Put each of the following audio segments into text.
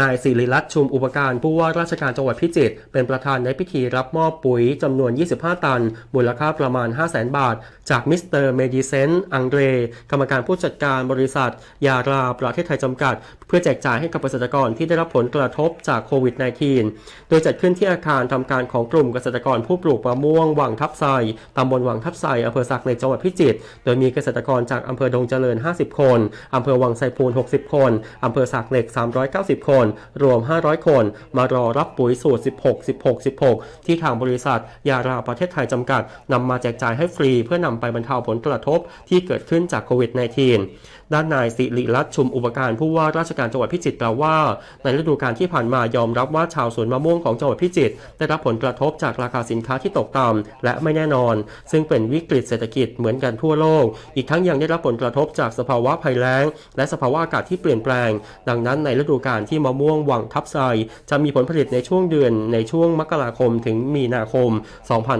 นายศิริรัตน์ชุมอุปการผู้ว่าราชการจังหวัดพิจิตรเป็นประธานในพิธีรับมอบปุ๋ยจำนวน 25 ตัน มูลค่าประมาณ 500,000 บาท จากมิสเตอร์เมดิเซนต์อังเดรกรรมการผู้จัดการบริษัท ยาราประเทศไทยจำกัด เพื่อแจกจ่ายให้กับเกษตรกรที่ได้รับผลกระทบจากโควิด -19 โดยจัดขึ้นที่อาคารทำการของกลุ่มเกษตรกรผู้ปลูกมะม่วงวังทับไซตำบลวังทับไซอำเภอสักในจังหวัดพิจิตรโดยมีเกษตรกรจากอำเภอดงเจริญ 50 คนอำเภอวังไซพูน 60 คนอำเภอสักเหล็ก 390 คนรวม 500 คน มารอรับปุ๋ยสูตร 16 16 16 ที่ทางบริษัท ยาราประเทศไทยจำกัดนำมาแจกจ่ายให้ฟรีเพื่อนำไปบรรเทาผลกระทบที่เกิดขึ้นจากโควิด -19 ด้านนายสิริรัตน์ชุมอุปการผู้ว่าราชการจังหวัดพิจิตรกล่าวว่า ในฤดูกาลที่ผ่านมายอมรับว่าชาวสวนมะม่วงของจังหวัดพิจิตรได้รับผลกระทบจากราคาสินค้าที่ตกต่ำและไม่แน่นอน ซึ่งเป็นวิกฤตเศรษฐกิจเหมือนกันทั่วโลก อีกทั้งยังได้รับผลกระทบจากสภาวะภัยแล้ง และสภาวะอากาศที่เปลี่ยนแปลง ดังนั้นในฤดูกาลที่มะม่วงหวังทับไซจะมีผลผลิตในช่วงเดือนในช่วงมกราคมถึงมีนาคม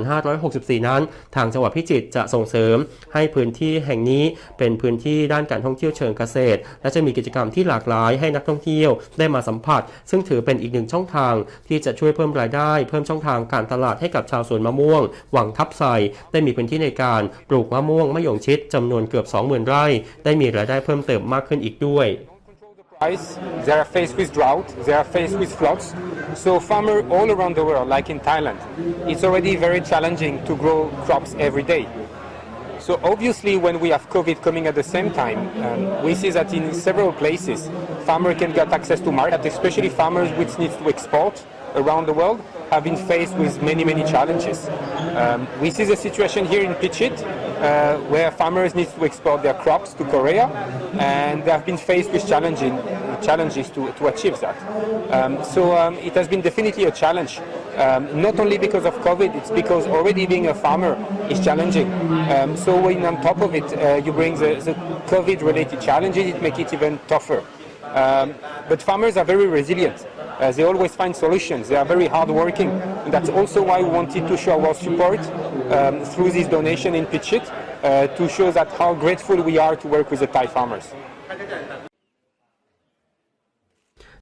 2564 นั้น ทางจังหวัดพิจิตรจะส่งเสริม ให้พื้นที่แห่งนี้เป็นพื้นที่ด้านการท่องเที่ยวที่ยวเชิงเกษตร และจะมีกิจกรรมที่หลากหลายให้นักท่องเที่ยวได้มาสัมผัส ซึ่งถือเป็นอีกหนึ่งช่องทาง ที่จะช่วยเพิ่มรายได้ เพิ่มช่องทางการตลาดให้กับชาวสวนมะม่วง หวังทับไซได้มีพื้นที่ในการปลูกมะม่วงมะยงชิดจำนวนเกือบ 20,000 ไร่ ได้มีรายได้เพิ่มเติมมากขึ้นอีกด้วย price. They are faced with drought. They are faced with floods. So farmers all around the world, like in Thailand, it's already very challenging to grow crops every day. So obviously, when we have COVID coming at the same time, um, we see that in several places, farmers can get access to market, especially farmers which need to export around the world have been faced with many, many challenges. Um, we see the situation here in Pichit, uh, where farmers need to export their crops to Korea, and they have been faced with challenging challenges to, to achieve that. Um, so um, it has been definitely a challenge, um, not only because of COVID, it's because already being a farmer is challenging. Um, so when on top of it, uh, you bring the, the COVID-related challenges, it makes it even tougher. Um, but farmers are very resilient. Uh, they always find solutions. They are very hardworking. And that's also why we wanted to show our support um, through this donation in Pitchit uh, to show that how grateful we are to work with the Thai farmers.